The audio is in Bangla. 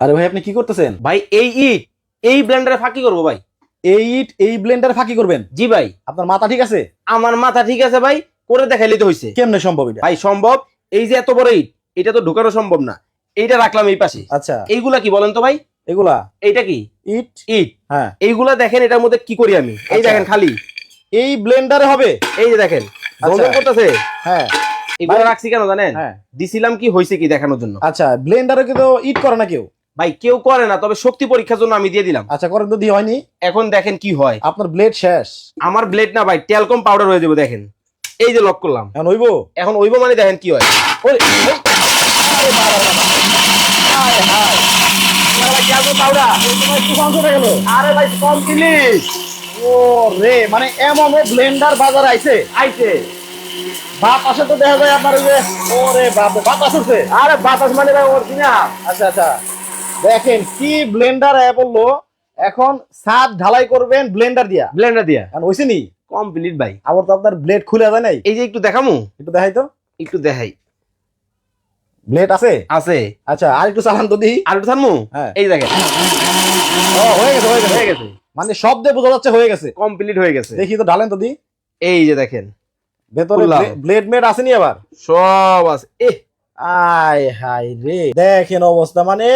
আরে ভাই আপনি কি করতেছেন? ভাই এই ইট এই ব্লেন্ডারে ফাঁকি করব ভাই। এই ইট এই ব্লেন্ডার ফাঁকি করবেন? জি ভাই। আপনার মাথা ঠিক আছে? আমার মাথা ঠিক আছে ভাই করে দেখাইলে তো হয়েছে কেমনে সম্ভব এটা? ভাই সম্ভব? এই যে এত বড় ইট এটা তো ঢুকানো সম্ভব না। এইটা রাখলাম এই পাশে। আচ্ছা। এইগুলা কি বলেন তো ভাই? এগুলা? এইটা কি? ইট? ইট। হ্যাঁ। এইগুলা দেখেন এটার মধ্যে কি করি আমি? এই আচ্ছা। দেখেন খালি। এই ব্লেন্ডারে হবে? এই যে দেখেন আচ্ছা। জমজম করতেছে? হ্যাঁ। এগুলো রাখছি কেন জানেন? হ্যাঁ। দিছিলাম কি হয়েছে কি দেখানোর জন্য? আচ্ছা ব্লেন্ডারে কিন্তু ইট করে না কেউ। ভাই কেউ করে না তবে শক্তি পরীক্ষার জন্য আমি দিয়ে দিলাম আচ্ছা করেন তো দিয়ে হয়নি এখন দেখেন কি হয় আপনার ব্লেড শেষ আমার ব্লেড না ভাই টেলকম পাউডার হয়ে যাবে দেখেন এই যে লক করলাম এখন হইব এখন ওইব মানে দেখেন কি হয় ওই, আরে বাবা, বাবা, বাবা। হায়, হায়। তুফান চলে গেল। আরে ভাই কম জিনিস ও রে মানে এমন ব্লেন্ডার বাজারে আইছে আইছে বাপ আসে তো দেখা যায় আপনার ওই যে ওরে বাপ বাতাস উঠছে আরে বাতাস মানে ভাই আচ্ছা আচ্ছা দেখেন কি ব্লেন্ডার বলল এখন ছাদ ঢালাই করবেন ব্লেন্ডার দিয়া। ব্লেন্ডার দিয়া। এখন হইছে নি? কমপ্লিট ভাই। আবার তো আপনার ব্লেড খুলে যায় নাই? এই যে একটু দেখামু? একটু দেখাই তো। একটু দেখাই। ব্লেড আছে? আছে। আচ্ছা আর একটু চালান তো দিই আর একটু থামু হ্যাঁ। এই দেখেন। ও হয়ে গেছে হয়ে গেছে। হয়ে গেছে। মানে শব্দে বোঝা যাচ্ছে হয়ে গেছে। কমপ্লিট হয়ে গেছে। দেখি তো ঢালেন তো দি। এই যে দেখেন। ভেতরে। ব্লেড মেড আসেনি আবার? সব আছে। এ আয় হাই রে। দেখেন অবস্থা মানে